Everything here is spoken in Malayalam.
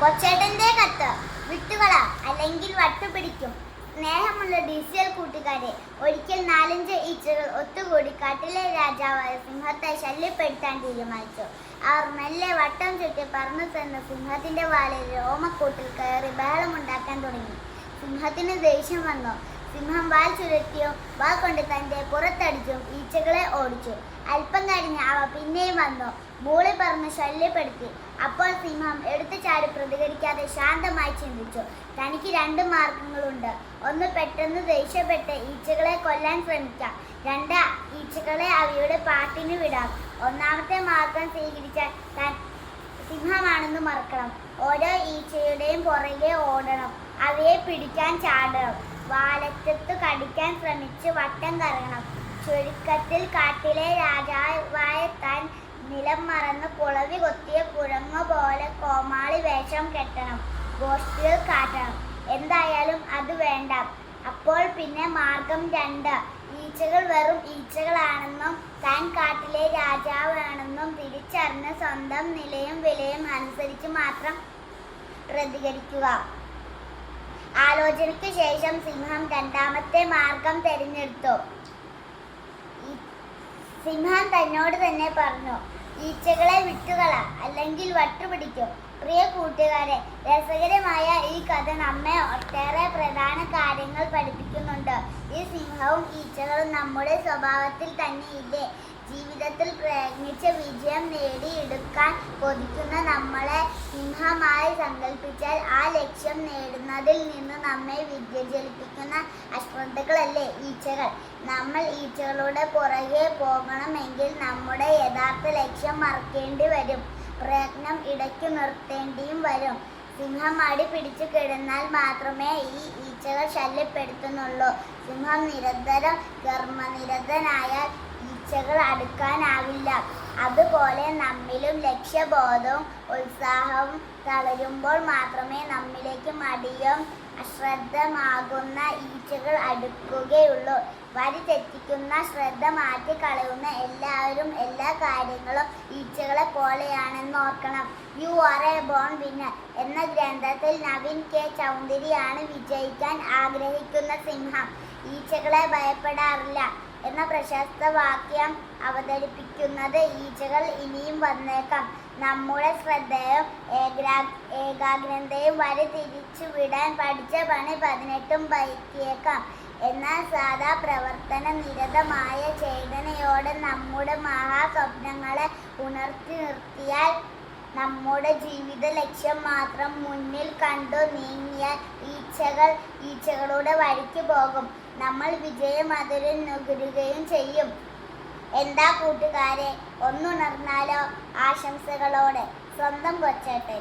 കൊച്ചേട്ടന്റെ കത്ത്. വിട്ടുകള അല്ലെങ്കിൽ വട്ടുപിടിക്കും. സ്നേഹമുള്ള ഡിസിയൽ കൂട്ടുകാരെ ഒരിക്കൽ നാലഞ്ച് ഈച്ചകൾ ഒത്തുകൂടി കാട്ടിലെ രാജാവായ സിംഹത്തെ ശല്യപ്പെടുത്താൻ തീരുമാനിച്ചു. അവർ മെല്ലെ വട്ടം ചുറ്റി പറന്നു ചെന്ന് സിംഹത്തിന്റെ വാലിൽ രോമക്കൂട്ടിൽ കയറി ബഹളമുണ്ടാക്കാൻ തുടങ്ങി. സിംഹത്തിന് ദേഷ്യം വന്നു. സിംഹം വാൽ ചുരുട്ടിയും വാൽ കൊണ്ട് തന്റെ പുറത്തടിച്ചും ഈച്ചകളെ ഓടിച്ചു. അല്പം കഴിഞ്ഞ് അവ പിന്നെയും വന്നു. മൂളി പറഞ്ഞ് ശല്യപ്പെടുത്തി. അപ്പോൾ സിംഹം എടുത്തു ചാടി പ്രതികരിക്കാതെ ശാന്തമായി ചിന്തിച്ചു. തനിക്ക് രണ്ട് മാർഗങ്ങളുണ്ട്. ഒന്ന് പെട്ടെന്ന് ദേഷ്യപ്പെട്ട് ഈച്ചകളെ കൊല്ലാൻ ശ്രമിക്കാം. രണ്ട് ഈച്ചകളെ അവയുടെ പാട്ടിന് വിടാം. ഒന്നാമത്തെ മാർഗം സ്വീകരിച്ചാൽ താൻ സിംഹമാണെന്ന് മറക്കണം. ഓരോ ഈച്ചയുടെയും പുറകെ ഓടണം. അവയെ പിടിക്കാൻ ചാടണം. വാലറ്റത്ത് കടിക്കാൻ ശ്രമിച്ച് വട്ടം കറങ്ങണം. ചുരുക്കത്തിൽ കാട്ടിലെ രാജാവായ താൻ നിലം മറന്ന് കുളവി കൊത്തിയ കുരങ്ങ പോലെ കോമാളി വേഷം കെട്ടണം ഗോഷ്ഠികൾ കാട്ടണം. എന്തായാലും അത് വേണ്ട. അപ്പോൾ പിന്നെ മാർഗം രണ്ട്. ഈച്ചകൾ വെറും ഈച്ചകളാണെന്നും താൻ കാട്ടിലെ രാജാവാണെന്നും തിരിച്ചറിഞ്ഞ് സ്വന്തം നിലയും വിലയും അനുസരിച്ച് മാത്രം പ്രതികരിക്കുക. ആലോചനയ്ക്ക് ശേഷം സിംഹം രണ്ടാമത്തെ മാർഗം തിരഞ്ഞെടുത്തു. സിംഹം തന്നോട് തന്നെ പറഞ്ഞു ഈച്ചകളെ വിട്ടുകള അല്ലെങ്കിൽ വട്ടുപിടിക്കും പ്രിയ കൂട്ടുകാരെ രസകരമായ ഈ കഥ നമ്മെ ഒട്ടേറെ പ്രധാന കാര്യങ്ങൾ പഠിപ്പിക്കുന്നുണ്ട്. ഈ സിംഹവും ഈച്ചകളും നമ്മുടെ സ്വഭാവത്തിൽ തന്നെ തന്നെയില്ലേ? ജീവിതത്തിൽ പ്രയത്നിച്ച വിജയം നേടിയെടുക്കാൻ കൊതിക്കുന്ന നമ്മളെ സിംഹമായി സങ്കല്പിച്ചാൽ ആ ലക്ഷ്യം നേടുന്നതിൽ നിന്ന് നമ്മെ വ്യതിചലിപ്പിക്കുന്ന അശ്രദ്ധകളല്ലേ ഈച്ചകൾ? നമ്മൾ ഈച്ചകളുടെ പുറകെ പോകണമെങ്കിൽ നമ്മുടെ യഥാർത്ഥ ലക്ഷ്യം മറക്കേണ്ടി വരും. പ്രയത്നം ഇടയ്ക്ക് നിർത്തേണ്ടിയും വരും. സിംഹം അടി പിടിച്ചു കിടന്നാൽ മാത്രമേ ഈ ഈച്ചകൾ ശല്യപ്പെടുത്തുന്നുള്ളൂ. സിംഹം നിരന്തരം കർമ്മനിരതനായാൽ ഈച്ചകൾ അടുക്കാനാവില്ല. അതുപോലെ നമ്മിലും ലക്ഷ്യബോധവും ഉത്സാഹവും തളരുമ്പോൾ മാത്രമേ നമ്മിലേക്ക് മടിയും അശ്രദ്ധമാകുന്ന ഈച്ചകൾ അടുക്കുകയുള്ളൂ. വഴി തെറ്റിക്കുന്ന ശ്രദ്ധ മാറ്റി കളയുന്ന എല്ലാവരും എല്ലാ കാര്യങ്ങളും ഈച്ചകളെ പോലെയാണെന്ന് ഓർക്കണം. You are a born winner എന്ന ഗ്രന്ഥത്തിൽ നവീൻ കെ. ചൗന്ദരിയാണ് വിജയിക്കാൻ ആഗ്രഹിക്കുന്ന സിംഹം. ഈച്ചകളെ ഭയപ്പെടാറില്ല. എന്ന പ്രശസ്ത വാക്യം അവതരിപ്പിക്കുന്നത് ഈച്ചകൾ ഇനിയും വന്നേക്കാം. നമ്മുടെ ശ്രദ്ധയും ഏകാ ഏകാഗ്രതയും വരെ തിരിച്ചു വിടാൻ പഠിച്ച പണി പതിനെട്ടും പയറ്റിയേക്കാം. എന്നാൽ സാധാ പ്രവർത്തന നിരതമായ ചേതനയോടെ നമ്മുടെ മഹാസ്വപ്നങ്ങളെ ഉണർത്തി നിർത്തിയാൽ നമ്മുടെ ജീവിത ലക്ഷ്യം മാത്രം മുന്നിൽ കണ്ടു നീങ്ങിയാൽ ഈച്ചകൾ ഈച്ചകളുടെ വഴിക്ക് പോകും. നമ്മൾ വിജയം അതിൽ നുകരുകയും ചെയ്യും. എന്താ കൂട്ടുകാരെ? ഒന്നുണർന്നാലോ ആശംസകളോടെ? സ്വന്തം കൊച്ചേട്ടെ